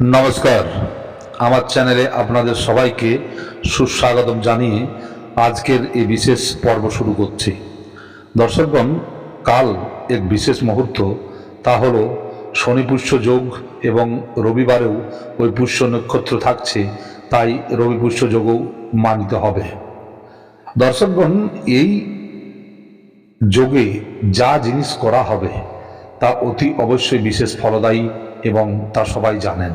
নমস্কার। আমার চ্যানেলে আপনাদের সবাইকে সুস্বাগতম জানিয়ে আজকের এই বিশেষ পর্ব শুরু করছি। দর্শকগণ, কাল এক বিশেষ মুহূর্ত, তা হল শনি পুষ্য যোগ এবং রবিবারেও ওই পুষ্য নক্ষত্র থাকছে, তাই রবি পুষ্য যোগও মানিতে হবে। দর্শকগণ, এই যোগে যা জিনিস করা হবে, তা অতি অবশ্যই বিশেষ ফলদায়ী এবং তা সবাই জানেন।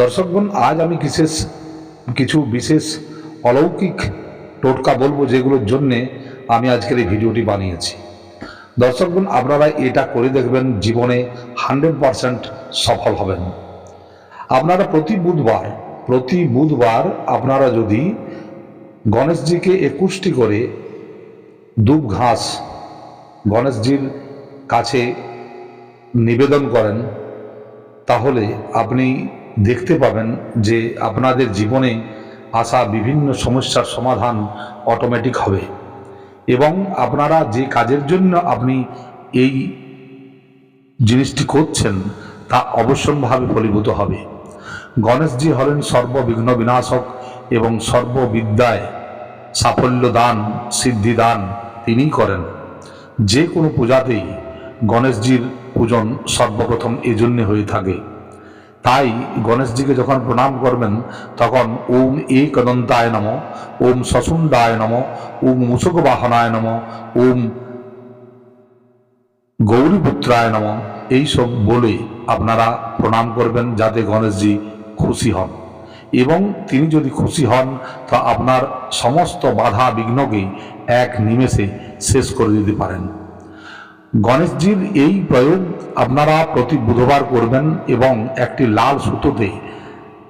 দর্শকগণ, আজ আমি বিশেষ, কিছু বিশেষ অলৌকিক টোটকা বলব যেগুলোর জন্যে আমি আজকের এই ভিডিওটি বানিয়েছি। দর্শকগণ, আপনারা এটা করে দেখবেন, জীবনে হান্ড্রেড পারসেন্ট সফল হবেন। আপনারা প্রতি বুধবার প্রতি বুধবার আপনারা যদি গণেশজিকে একুশটি করে দুব ঘাস গণেশজির কাছে নিবেদন করেন তাহলে আপনি দেখতে পাবেন যে আপনাদের জীবনে আসা বিভিন্ন সমস্যার সমাধান অটোমেটিক হবে। এবং আপনারা যে কাজের জন্য আপনি এই জিনিসটি করছেন, তা অবশ্যম্ভাবে ফলীভূত হবে। গণেশজি হলেন সর্ববিঘ্ন বিনাশক এবং সর্ববিদ্যায় সাফল্য দান সিদ্ধি দান তিনিই করেন। যে কোনো পূজাতেই গণেশজির পূজন সর্বপ্রথম এই হয়ে থাকে। তাই গণেশজিকে যখন প্রণাম করবেন, তখন ওম এক দন্তায় নম, ওম শশুণ্ডায় নম, ওম মুসক বাহনায় নম, ওম গৌরীপুত্রায় নম এইসব বলে আপনারা প্রণাম করবেন যাতে গণেশজি খুশি হন। এবং তিনি যদি খুশি হন, তা আপনার সমস্ত বাধা বিঘ্নকে এক নিমেষে শেষ করে দিতে পারেন। গণেশজির এই প্রয়োগ আপনারা প্রতি বুধবার করবেন এবং একটি লাল সুতোতে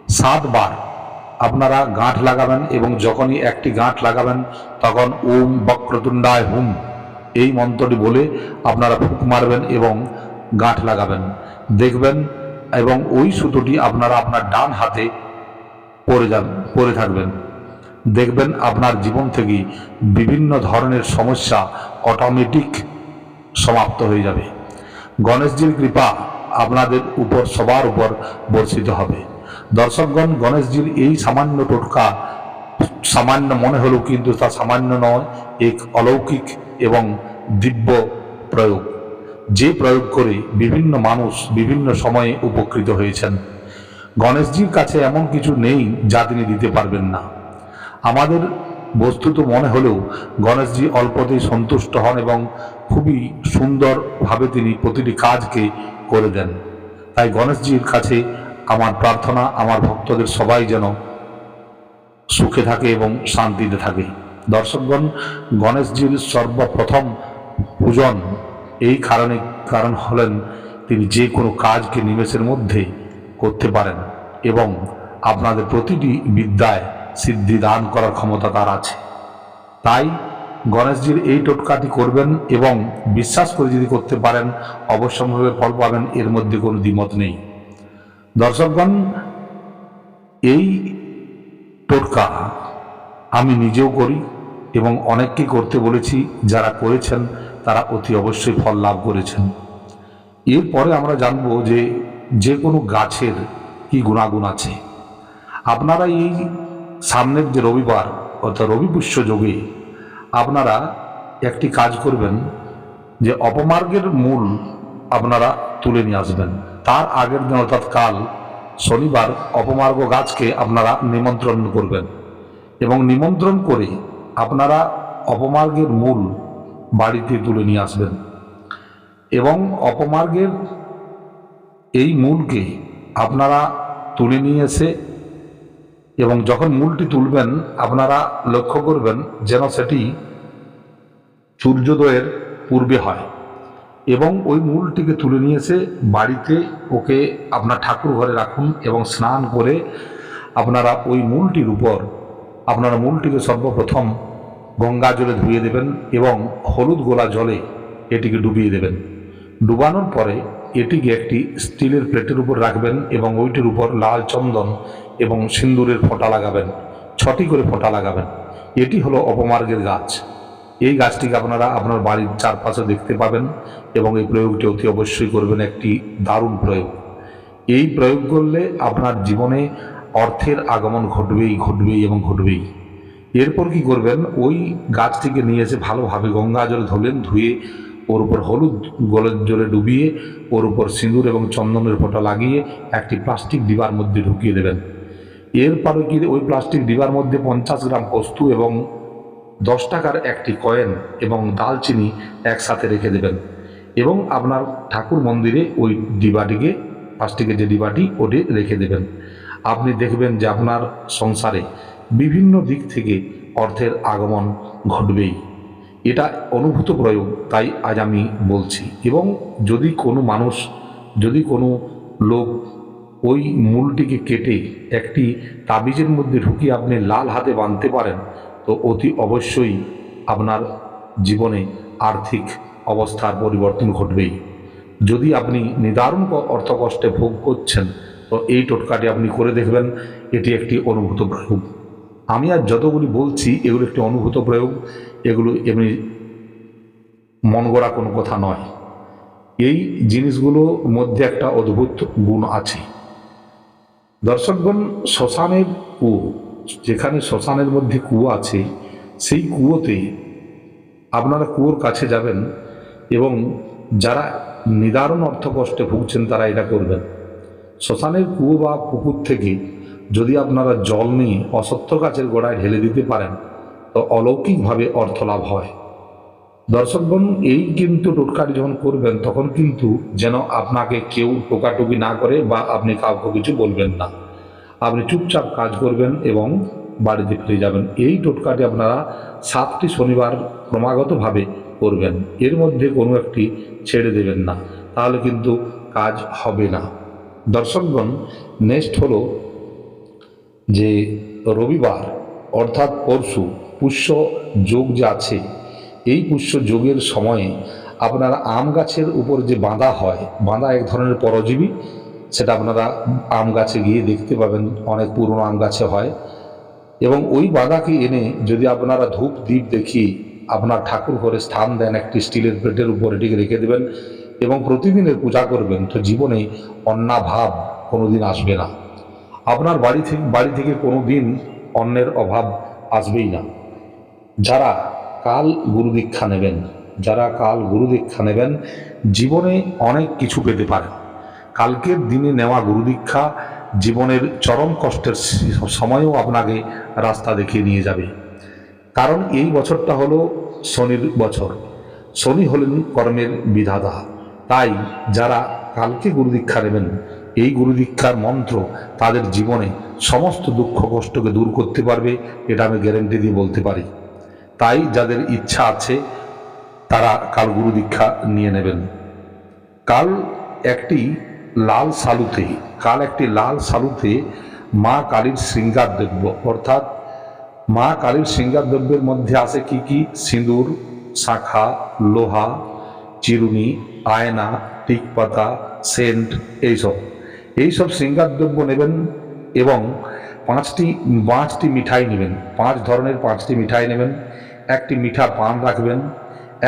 সাতবার আপনারা গাঁঠ লাগাবেন এবং যখনই একটি গাঁঠ লাগাবেন, তখন ওম বক্রতুণ্ডায় হুম এই মন্ত্রটি বলে আপনারা ফুক মারবেন এবং গাঁঠ লাগাবেন। দেখবেন এবং ওই সুতোটি আপনারা আপনার ডান হাতে পরে যান পরে থাকবেন। দেখবেন আপনার জীবন থেকে বিভিন্ন ধরনের সমস্যা অটোমেটিক সমাপ্ত হয়ে যাবে। গণেশজির কৃপা আপনাদের উপর, সবার উপর বর্ষিত হবে। দর্শকগণ, গণেশজির এই সামান্য টোটকা, সামান্য মনে হলেও কিন্তু তা সামান্য নয়, এক অলৌকিক এবং দিব্য প্রয়োগ। যে প্রয়োগ করে বিভিন্ন মানুষ বিভিন্ন সময়ে উপকৃত হয়েছেন। গণেশজির কাছে এমন কিছু নেই যা তিনি দিতে পারবেন না। আমাদের বস্তুত মনে হলেও গণেশজি অল্পতেই সন্তুষ্ট হন এবং খুবই সুন্দরভাবে তিনি প্রতিটি কাজকে করে দেন। তাই গণেশজির কাছে আমার প্রার্থনা, আমার ভক্তদের সবাই যেন সুখে থাকে এবং শান্তিতে থাকে। দর্শকগণ, গণেশজির সর্বপ্রথম পূজন এই কারণে, কারণ হলেন তিনি যে কোনো কাজকে নিমেষের মধ্যে করতে পারেন এবং আপনাদের প্রতিটি বিদ্যায় সিদ্ধি দান করার ক্ষমতা তার আছে। তাই গণেশজির এই টোটকাটি করবেন এবং বিশ্বাস করে যদি করতে পারেন, অবশ্যম্ভাবে ফল পাবেন, এর মধ্যে কোনো দ্বিমত নেই। দর্শকগণ, এই টোটকা আমি নিজেও করি এবং অনেককে করতে বলেছি, যারা করেছেন, তারা অতি অবশ্যই ফল লাভ করেছেন। এরপরে আমরা জানব যে যে কোনো গাছের কি গুণাগুণ আছে। আপনারা এই সামনের যে রবিবার, অর্থাৎ রবিপুষ্য যোগে আপনারা একটি কাজ করবেন যে অপমার্গের মূল আপনারা তুলে নিয়ে আসবেন। তার আগের দিন অর্থাৎ কাল শনিবার অপমার্গ গাছকে আপনারা নিমন্ত্রণ করবেন এবং নিমন্ত্রণ করে আপনারা অপমার্গের মূল বাড়িতে তুলে নিয়ে আসবেন এবং অপমার্গের এই মূলকে আপনারা তুলে নিয়ে এসে এবং যখন মূলটি তুলবেন, আপনারা লক্ষ্য করবেন যেন সেটি সূর্যোদয়ের পূর্বে হয় এবং ওই মূলটিকে তুলে নিয়ে এসে বাড়িতে ওকে আপনার ঠাকুর ঘরে রাখুন এবং স্নান করে আপনারা ওই মূলটির উপর, আপনারা মূলটিকে সর্বপ্রথম গঙ্গা জলে ধুয়ে দেবেন এবং হলুদ গোলা জলে এটিকে ডুবিয়ে দেবেন। ডুবানোর পরে এটিকে একটি স্টিলের প্লেটের উপর রাখবেন এবং ওইটির উপর লাল চন্দন এবং সিন্দুরের ফোঁটা লাগাবেন, ছটি করে ফোঁটা লাগাবেন। এটি হলো অপমার্গের গাছ। এই গাছটিকে আপনারা আপনার বাড়ির চারপাশে দেখতে পাবেন এবং এই প্রয়োগটি অতি অবশ্যই করবেন একটি দারুণ প্রয়োগ। এই প্রয়োগ করলে আপনার জীবনে অর্থের আগমন ঘটবেই ঘটবেই এবং ঘটবেই। এরপর কি করবেন? ওই গাছটিকে নিয়ে এসে ভালোভাবে গঙ্গা জলে ধুলেন, ধুয়ে ওর উপর হলুদ গোলের জলে ডুবিয়ে ওর উপর সিঁদুর এবং চন্দনের ফোঁটা লাগিয়ে একটি প্লাস্টিক ডিবার মধ্যে ঢুকিয়ে দেবেন। এরপরে কি ওই প্লাস্টিক ডিবার মধ্যে পঞ্চাশ গ্রাম পোস্ত এবং দশ টাকার একটি কয়েন এবং দালচিনি একসাথে রেখে দেবেন। এবং আপনার ঠাকুর মন্দিরে ওই ডিবাটিকে, প্লাস্টিকের যে ডিবাটি, ওটি রেখে দেবেন। আপনি দেখবেন যে আপনার সংসারে বিভিন্ন দিক থেকে অর্থের আগমন ঘটবেই। এটা অনুভূত প্রয়োগ, তাই আজ আমি বলছি। এবং যদি কোনো মানুষ, যদি কোনো লোক ওই মূলটিকে কেটে একটি তাবিজের মধ্যে ঢুকিয়ে আপনি লাল হাতে বাঁধতে পারেন, তো অতি অবশ্যই আপনার জীবনে আর্থিক অবস্থার পরিবর্তন ঘটবেই। যদি আপনি নিদারুণ অর্থকষ্টে ভোগ করছেন, তো এই টোটকাটি আপনি করে দেখবেন, এটি একটি অনুভূত প্রয়োগ। আমি আর যতগুলি বলছি, এগুলো একটি অনুভূত প্রয়োগ, এগুলো এমনি মন গড়া কোনো কথা নয়। এই জিনিসগুলোর মধ্যে একটা অদ্ভুত গুণ আছে। দর্শকগণ, শ্মশানের কুয়ো, যেখানে শ্মশানের মধ্যে কুয়ো আছে, সেই কুয়োতে আপনারা কুয়োর কাছে যাবেন এবং যারা নিদারুণ অর্থকষ্টে ভুগছেন তারা এটা করবেন। শ্মশানের কুয়ো বা পুকুর থেকে যদি আপনারা জল নিয়ে অসত্য গাছের গোড়ায় ঢেলে দিতে পারেন, তো অলৌকিকভাবে অর্থ লাভ হয়। দর্শকগণ এই কিন্তু টোটকাটি যখন করবেন, তখন কিন্তু যেন আপনাকে কেউ টোকাটুকি না করে বা আপনি কাউকে কিছু বলবেন না। আপনি চুপচাপ কাজ করবেন এবং বাড়িতে ফিরে যাবেন। এই টোটকাটি আপনারা সাতটি শনিবার ক্রমাগতভাবে করবেন। এর মধ্যে কোনো একটি ছেড়ে দেবেন না। তাহলে কিন্তু কাজ হবে না। দর্শকগণ নেক্সট হলো যে রবিবার, অর্থাৎ পরশু, পুষ্য যোগ যে আছে এই পুষ্য যোগের সময়ে আপনারা আম গাছের উপর যে বাঁধা হয়, বাঁধা এক ধরনের পরজীবী, সেটা আপনারা আম গাছে গিয়ে দেখতে পাবেন, অনেক পুরনো আম গাছে হয়। এবং ওই বাঁধাকে এনে যদি আপনারা ধূপ দ্বীপ দেখি আপনার ঠাকুর ঘরে স্থান দেন, একটি স্টিলের প্লেটের উপর এটিকে রেখে দেবেন এবং প্রতিদিনের পূজা করবেন, তো জীবনে অন্নাভাব কোনোদিন আসবে না। আপনার বাড়ি থেকে বাড়ি থেকে কোনো দিন অন্যের অভাব আসবেই না। যারা কাল গুরু দীক্ষা নেবেন। যারা কাল গুরু দীক্ষা নেবেন, জীবনে অনেক কিছু পেতে পারেন। কালকের দিনে নেওয়া গুরু দীক্ষা জীবনের চরম কষ্টের সময়ও আপনাকে রাস্তা দেখিয়ে নিয়ে যাবে। কারণ এই বছরটা হলো শনির বছর। শনি হলেন কর্মের বিধাতা। তাই যারা কালকে গুরু দীক্ষা নেবেন, এই গুরু দীক্ষার মন্ত্র তাদের জীবনে সমস্ত দুঃখ কষ্টকে দূর করতে পারবে, এটা আমি গ্যারেন্টি দিয়ে বলতে পারি। তাই যাদের ইচ্ছা আছে, তারা কাল গুরু দীক্ষা নিয়ে নেবেন। কাল একটি লাল সালুতে, কাল একটি লাল সালুতে মা কালীর শৃঙ্গার দ্রব্য। অর্থাৎ মা কালীর শৃঙ্গার দ্রব্যের মধ্যে আছে কি কি? সিঁদুর, শাখা, লোহা, চিরুনি, আয়না, টিকপাতা, সেন্ট, এইসব। এইসব শৃঙ্গার দ্রব্য নেবেন এবং পাঁচটি পাঁচটি মিঠাই নেবেন। পাঁচ ধরনের পাঁচটি মিঠাই নেবেন। একটি মিঠা পান রাখবেন,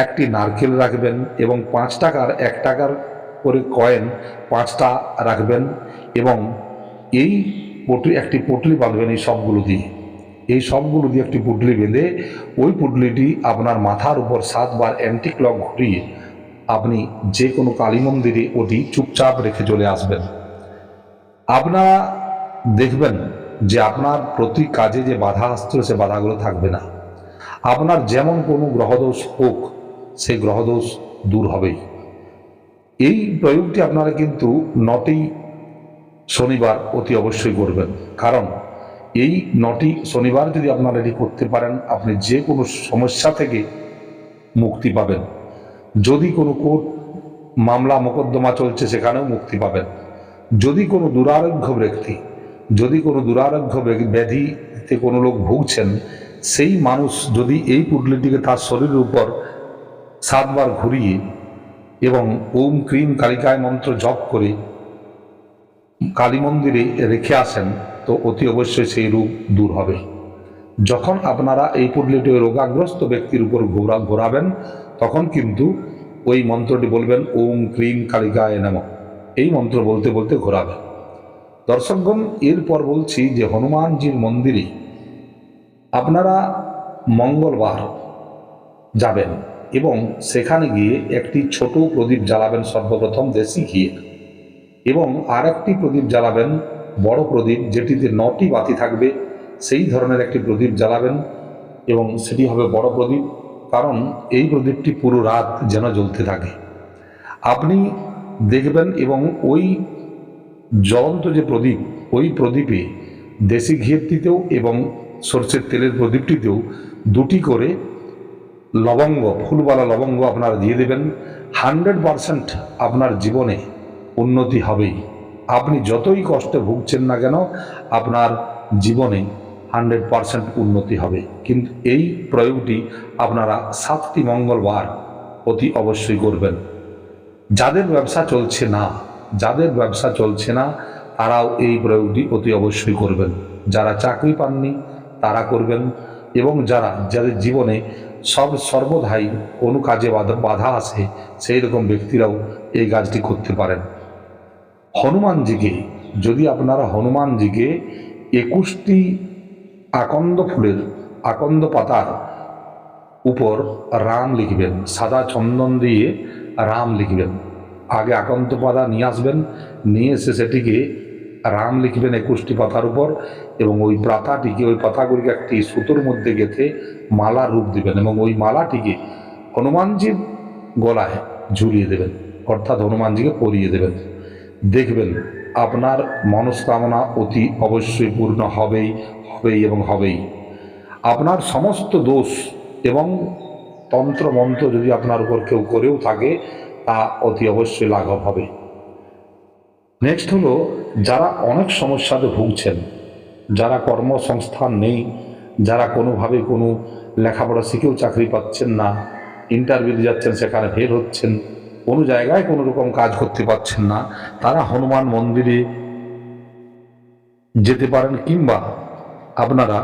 একটি নারকেল রাখবেন এবং পাঁচ টাকার এক টাকার করে কয়েন পাঁচটা রাখবেন এবং এই পটলি, একটি পটলি বাঁধবেন এই সবগুলো দিয়ে। এই সবগুলো দিয়ে একটি পুটলি বেঁধে ওই পুটলিটি আপনার মাথার উপর সাতবার অ্যান্টি ক্লক ঘুরিয়ে আপনি যে কোনো কালী মন্দিরে ওটি চুপচাপ রেখে চলে আসবেন। আপনারা দেখবেন যে আপনার প্রতি কাজে যে বাধা আসছিল সে বাধাগুলো থাকবে না। আপনার যেমন কোনো গ্রহদোষ হোক সেই গ্রহদোষ দূর হবেই। এই প্রয়োগটি আপনারা কিন্তু নটি শনিবার অতি অবশ্যই করবেন। কারণ এই নটি শনিবার যদি আপনারা এটি করতে পারেন, আপনি যে কোনো সমস্যা থেকে মুক্তি পাবেন। যদি কোনো কোর্ট মামলা মোকদ্দমা চলছে, সেখানেও মুক্তি পাবেন। যদি কোনো দুরারোগ্য ব্যক্তি, যদি কোনো দুরারোগ্য ব্যাধি- ব্যাধিতে কোনো লোক ভুগছেন সেই মানুষ যদি এই পুটলিটিকে তার শরীরের উপর সাতবার ঘুরিয়ে এবং ওম ক্রিম কালিকায় মন্ত্র জপ করে কালী মন্দিরে রেখে আসেন, তো অতি অবশ্যই সেই রূপ দূর হবে। যখন আপনারা এই পুটলিটি রোগাগ্রস্ত ব্যক্তির উপর ঘোরা ঘোরাবেন, তখন কিন্তু ওই মন্ত্রটি বলবেন, ওম ক্রিম কালিকায় নাম। এই মন্ত্র বলতে বলতে ঘোরাবেন দর্শকগণ, এরপর বলছি যে হনুমানজির মন্দিরে আপনারা মঙ্গলবার যাবেন এবং সেখানে গিয়ে একটি ছোট প্রদীপ জ্বালাবেন সর্বপ্রথম দেশি ঘিয়ে এবং আর একটি প্রদীপ জ্বালাবেন বড় প্রদীপ যেটিতে নটি বাতি থাকবে। সেই ধরনের একটি প্রদীপ জ্বালাবেন এবং সেটি হবে বড় প্রদীপ, কারণ এই প্রদীপটি পুরো রাত যেন জ্বলতে থাকে। আপনি দেখবেন এবং ওই জ্বলন্ত যে প্রদীপ, ওই প্রদীপে দেশি ঘিয়েরটিতেও এবং সর্ষের তেলের প্রদীপটিতেও দুটি করে লবঙ্গ, ফুলওয়ালা লবঙ্গ আপনারা দিয়ে দেবেন। হান্ড্রেড পারসেন্ট আপনার জীবনে উন্নতি হবেই। আপনি যতই কষ্টে ভুগছেন না কেন, আপনার জীবনে হান্ড্রেড পারসেন্ট উন্নতি হবে। কিন্তু এই প্রয়োগটি আপনারা সাতটি মঙ্গলবার অতি অবশ্যই করবেন। যাদের ব্যবসা চলছে না, যাদের ব্যবসা চলছে না, তারাও এই প্রয়োগটি অতি অবশ্যই করবেন। যারা চাকরি পাননি তারা করবেন এবং যারা, যাদের জীবনে সব সর্বদাই কোনো কাজে বাধা আসে সেই রকম ব্যক্তিরাও এই কাজটি করতে পারেন। হনুমানজিকে, যদি আপনারা হনুমানজিকে একুশটি আকন্দ ফুলের, আকন্দ পাতার উপর রাম লিখবেন, সাদা চন্দন দিয়ে রাম লিখবেন, আগে আকন্ত পাতা নিয়ে আসবেন, নিয়ে এসে সেটিকে রাম লিখবেন একুশটি পাতার উপর এবং ওই পাতাটিকে ওই পাতাগুলিকে একটি সুতোর মধ্যে গেঁথে মালা রূপ দিবেন এবং ওই মালাটিকে হনুমানজির গলায় ঝুলিয়ে দেবেন, অর্থাৎ হনুমানজিকে পরিয়ে দেবেন। দেখবেন আপনার মনস্কামনা অতি অবশ্যই পূর্ণ হবেই হবেই এবং হবেই। আপনার সমস্ত দোষ এবং তন্ত্র মন্ত্র যদি আপনার উপর কেউ করেও থাকে, তা অতি অবশ্যই লাঘব হবে। নেক্সট হলো, যারা অনেক সমস্যাতে ভুগছেন, যারা কর্মসংস্থান নেই, যারা কোনোভাবে কোনো লেখাপড়া শিখেও চাকরি পাচ্ছেন না ইন্টারভিউ যাচ্ছেন, সেখানে ফেল হচ্ছেন, কোনো জায়গায় কোনো রকম কাজ করতে পারছেন না, তারা হনুমান মন্দিরে যেতে পারেন কিংবা আপনারা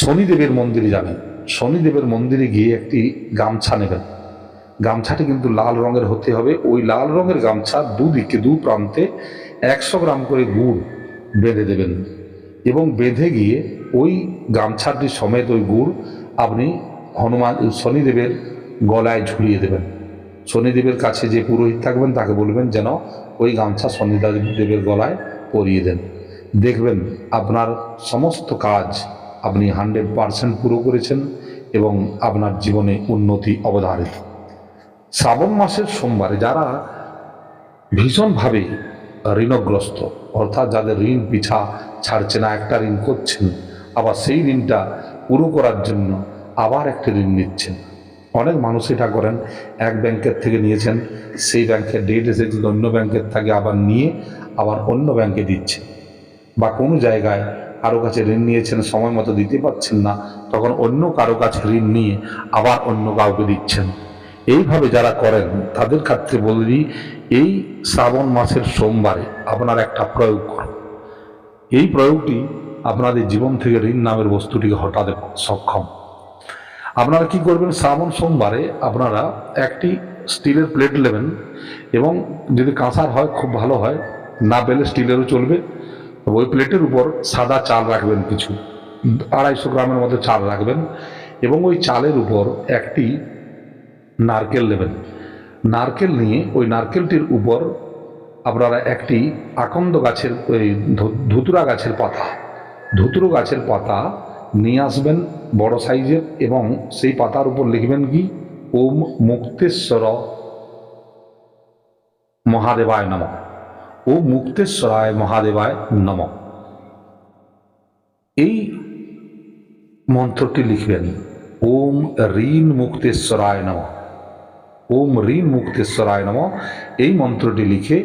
শনিদেবের মন্দিরে যাবেন। শনিদেবের মন্দিরে গিয়ে একটি গামছা নেবেন। গামছাটি কিন্তু লাল রঙের হতে হবে। ওই লাল রঙের গামছা দুদিকে, দু প্রান্তে একশো গ্রাম করে গুড় বেঁধে দেবেন এবং বেঁধে গিয়ে ওই গামছাটি সমেত ওই গুড় আপনি হনুমান, শনিদেবের গলায় ঝুলিয়ে দেবেন। শনিদেবের কাছে যে পুরোহিত থাকবেন তাকে বলবেন যেন ওই গামছা শনিদেবের গলায় পরিয়ে দেন। দেখবেন আপনার সমস্ত কাজ আপনি হান্ড্রেড পারসেন্ট পুরো করেছেন এবং আপনার জীবনে উন্নতি অবধারিত। শ্রাবণ মাসের সোমবারে যারা ভীষণভাবে ঋণগ্রস্ত, অর্থাৎ যাদের ঋণ পিছা ছাড়ছে না, একটা ঋণ করছেন, আবার সেই ঋণটা পুরো করার জন্য আবার একটা ঋণ নিচ্ছেন। অনেক মানুষ এটা করেন, এক ব্যাংকের থেকে নিয়েছেন, সেই ব্যাংকের ডেট এসেছে, অন্য ব্যাংকের থেকে আবার নিয়ে আবার অন্য ব্যাংকে দিচ্ছেন বা কোনো জায়গায় কারও কাছে ঋণ নিয়েছেন, সময় মতো দিতে পারছেন না, তখন অন্য কারও কাছে ঋণ নিয়ে আবার অন্য কাউকে দিচ্ছেন। এইভাবে যারা করেন, তাদের ক্ষেত্রে বলি, এই শ্রাবণ মাসের সোমবারে আপনার একটা প্রয়োগ করুন। এই প্রয়োগটি আপনাদের জীবন থেকে ঋণ নামের বস্তুটিকে হটাতে সক্ষম। আপনারা কি করবেন, শ্রাবণ সোমবারে আপনারা একটি স্টিলের প্লেট নেবেন এবং যদি কাঁসার হয়, খুব ভালো হয়, না পেলে স্টিলেরও চলবে। ওই প্লেটের উপর সাদা চাল রাখবেন কিছু, আড়াইশো গ্রামের মতো চাল রাখবেন এবং ওই চালের উপর একটি নারকেল নেবেন। নারকেল নিয়ে ওই নারকেলটির উপর আপনারা একটি আকন্দ গাছের, ওই ধুতুরা গাছের পাতা, ধুতুরো গাছের পাতা নিয়ে আসবেন বড় সাইজের এবং সেই পাতার উপর লিখবেন কি? ওম মুক্তেশ্বর মহাদেবায় নম। ও মুক্তেশ্বরায় মহাদেবায় নম। এই মন্ত্রটি লিখবেন, ওম ঋণ মুক্তেশ্বরায় নম। ওম ঋণ মুক্তেশ্বরায় নম। এই মন্ত্রটি লিখে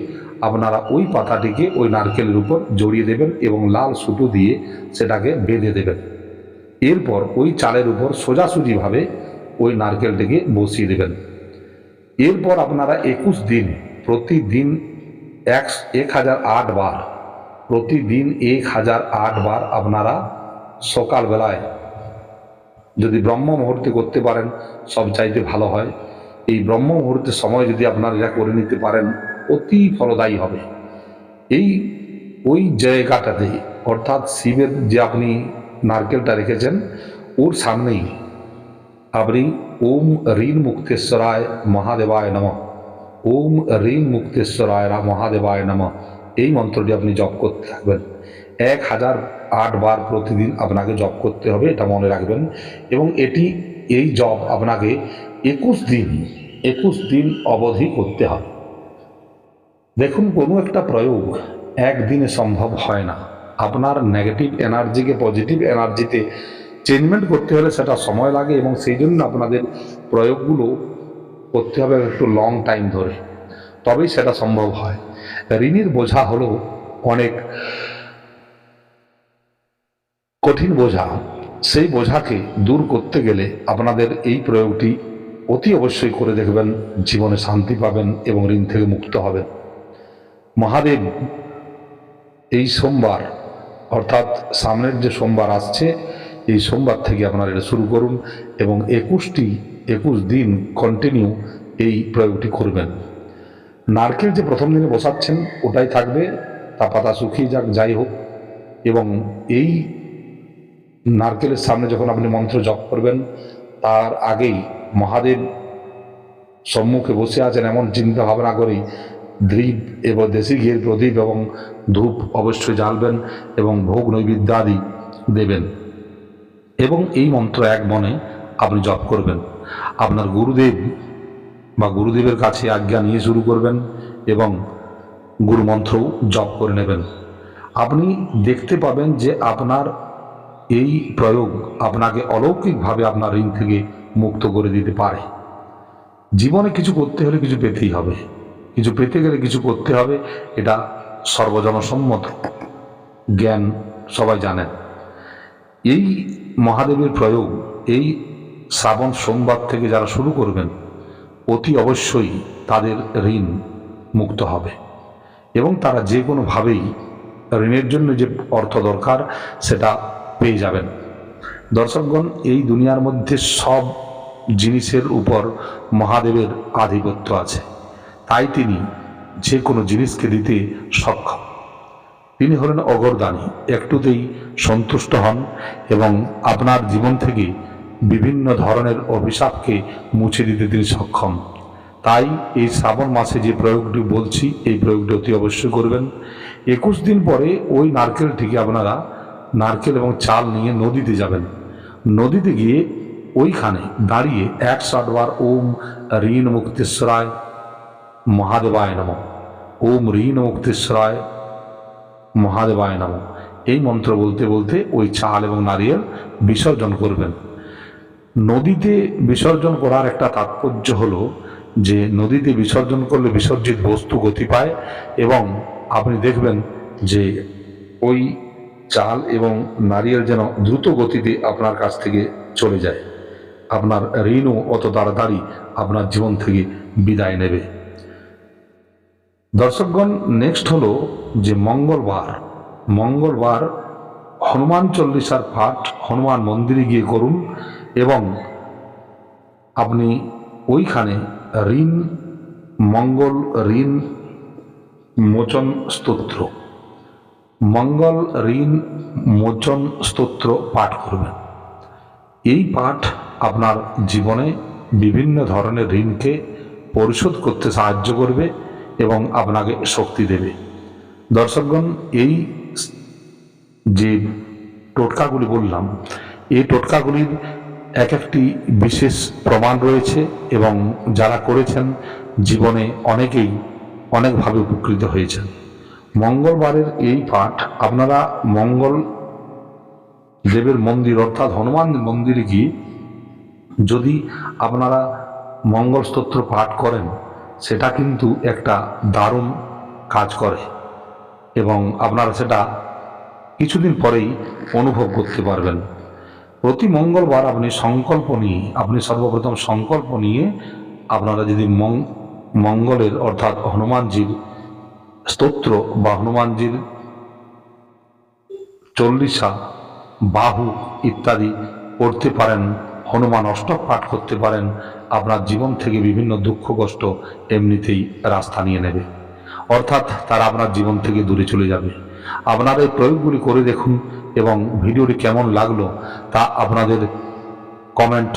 আপনারা ওই পাতাটিকে ওই নারকেলের উপর জড়িয়ে দেবেন এবং লাল সুতো দিয়ে সেটাকে বেঁধে দেবেন। এরপর ওই চালের উপর সোজাসুজিভাবে ওই নারকেলটিকে বসিয়ে দেবেন। এরপর আপনারা একুশ দিন, প্রতিদিন এক এক হাজার আট বার, প্রতিদিন এক হাজার আট বার আপনারা সকালবেলায় যদি ব্রহ্ম মুহূর্তে করতে পারেন, সব চাইতে ভালো হয়। এই ব্রহ্ম মুহূর্তের সময় যদি আপনারা এটা করে নিতে পারেন, অতি ফলদায়ী হবে। এই, ওই জায়গাটাতে, অর্থাৎ শিবের যে আপনি নারকেলটা রেখেছেন, ওর সামনেই আপনি ওম ঋণ মুক্তেশ্বরায় মহাদেবায় নম। ওম ঋণ মুক্তেশ্বরায় মহাদেবায় নম। এই মন্ত্রটি আপনি জপ করতে থাকবেন। এক হাজার আট বার প্রতিদিন আপনাকে জপ করতে হবে, এটা মনে রাখবেন। এবং এটি, এই জপ আপনাকে একুশ দিন একুশ দিন অবধি করতে হবে। দেখুন, কোনো একটা প্রয়োগ একদিনে সম্ভব হয় না। আপনার নেগেটিভ এনার্জিকে পজিটিভ এনার্জিতে চেঞ্জমেন্ট করতে হলে সেটা সময় লাগে এবং সেই জন্য আপনাদের প্রয়োগগুলো করতে হবে একটু লং টাইম ধরে। তবেই সেটা সম্ভব হয়। ঋণের বোঝা হলো অনেক কঠিন বোঝা। সেই বোঝাকে দূর করতে গেলে আপনাদের এই প্রয়োগটি অতি অবশ্যই করে দেখবেন, জীবনে শান্তি পাবেন এবং ঋণ থেকে মুক্ত হবেন। মহাদেব, এই সোমবার, অর্থাৎ সামনের যে সোমবার আসছে, এই সোমবার থেকে আপনারা এটা শুরু করুন এবং একুশটি, একুশ দিন কন্টিনিউ এই প্রয়োগটি করবেন। নারকেল যে প্রথম দিনে বসাচ্ছেন, ওটাই থাকবে, তা পাতা শুকিয়ে যাক, যাই হোক। এবং এই নারকেলের সামনে যখন আপনি মন্ত্র জপ করবেন, তার আগেই মহাদেব সম্মুখে বসে আছেন এমন চিন্তা ভাবনা করেই দ্বীপ এবং দেশি ঘিয়ের প্রদীপ এবং ধূপ অবশ্যই জ্বালবেন এবং ভোগ নৈবেদ্যাদি দেবেন। এবং এই মন্ত্র এক মনে আপনি জপ করবেন। আপনার গুরুদেব বা গুরুদেবের কাছে আজ্ঞা নিয়ে শুরু করবেন এবং গুরু মন্ত্রও জপ করে নেবেন। আপনি দেখতে পাবেন যে আপনার এই প্রয়োগ আপনাকে অলৌকিকভাবে আপনার ঋণ থেকে মুক্ত করে দিতে পারে। জীবনে কিছু করতে হলে কিছু পেতেই হবে। কিছু পেতে গেলে কিছু করতে হবে, এটা সর্বজনসম্মত। জ্ঞান সবাই জানেন এই মহাদেবের প্রয়োগ, এই শ্রাবণ সোমবার থেকে যারা শুরু করবেন, অতি অবশ্যই তাদের ঋণ মুক্ত হবে। এবং তারা যে কোনোভাবেই ঋণের জন্য যে অর্থ দরকার, সেটা পেয়ে যাবেন। দর্শকগণ, এই দুনিয়ার মধ্যে সব জিনিসের উপর মহাদেবের আধিপত্য আছে। তাই তিনি যে কোনো জিনিসকে দিতে সক্ষম। তিনি হলেন অগরদানী, একটুতেই সন্তুষ্ট হন এবং আপনার জীবন থেকে বিভিন্ন ধরনের অভিশাপকে মুছে দিতে তিনি সক্ষম। তাই এই শ্রাবণ মাসে যে প্রয়োগটি বলছি, এই প্রয়োগটি অতি অবশ্যই করবেন। একুশ দিন পরে ওই নারকেলটিকে আপনারা নারকেল এবং চাল নিয়ে নদীতে যাবেন। নদীতে গিয়ে ওইখানে দাঁড়িয়ে একশো বার ওম ঋণ মুক্তেশ্বরায় মহাদেবায় নম। ওম ঋণ মুক্তেশ্বরায় মহাদেবায় নম। এই মন্ত্র বলতে বলতে ওই চাল এবং নারিয়েল বিসর্জন করবেন। নদীতে বিসর্জন করার একটা তাৎপর্য হলো যে, নদীতে বিসর্জন করলে বিসর্জিত বস্তু গতি পায় এবং আপনি দেখবেন যে, ওই চাল এবং নারিয়েল যেন দ্রুত গতিতে আপনার কাছ থেকে চলে যায়। আপনার ঋণও অত তাড়াতাড়ি আপনার জীবন থেকে বিদায় নেবে। দর্শকগণ নেক্সট হলো যে মঙ্গলবার। মঙ্গলবার হনুমান চল্লিশার পাঠ, হনুমান মন্দিরে গিয়ে করুন এবং আপনি ওইখানে ঋণ, মঙ্গল ঋণ, মোচন স্তোত্র, মঙ্গল ঋণ, মোচন স্তোত্র পাঠ করবেন। এই পাঠ আপনার জীবনে বিভিন্ন ধরনের ঋণকে পরিশোধ করতে সাহায্য করবে এবং আপনাকে শক্তি দেবে। দর্শকগণ, এই যে টোটকাগুলি বললাম, এই টোটকাগুলির এক একটি বিশেষ প্রমাণ রয়েছে এবং যারা করেছেন জীবনে অনেকেই অনেকভাবে উপকৃত হয়েছেন। মঙ্গলবারের এই পাঠ আপনারা মঙ্গল দেবের মন্দির অর্থাৎ হনুমান মন্দিরে গিয়ে যদি আপনারা মঙ্গল স্তোত্র পাঠ করেন, সেটা কিন্তু একটা দারুণ কাজ করে এবং আপনারা সেটা কিছুদিন পরেই অনুভব করতে পারবেন। প্রতি মঙ্গলবার আপনি সংকল্প নিয়ে, আপনি সর্বপ্রথম সংকল্প নিয়ে আপনারা যদি মঙ্গলের অর্থাৎ হনুমানজির স্তোত্র বা হনুমানজির চল্লিশা, বাহু ইত্যাদি পড়তে পারেন হনুমান অষ্টক পাঠ করতে পারেন, আপনার জীবন থেকে বিভিন্ন দুঃখ কষ্ট এমনিতেই রাস্তা নিয়ে নেবে। অর্থাৎ তারা আপনার জীবন থেকে দূরে চলে যাবে। আপনার এই প্রয়োগগুলি করে দেখুন এবং ভিডিওটি কেমন লাগল তা আপনাদের কমেন্ট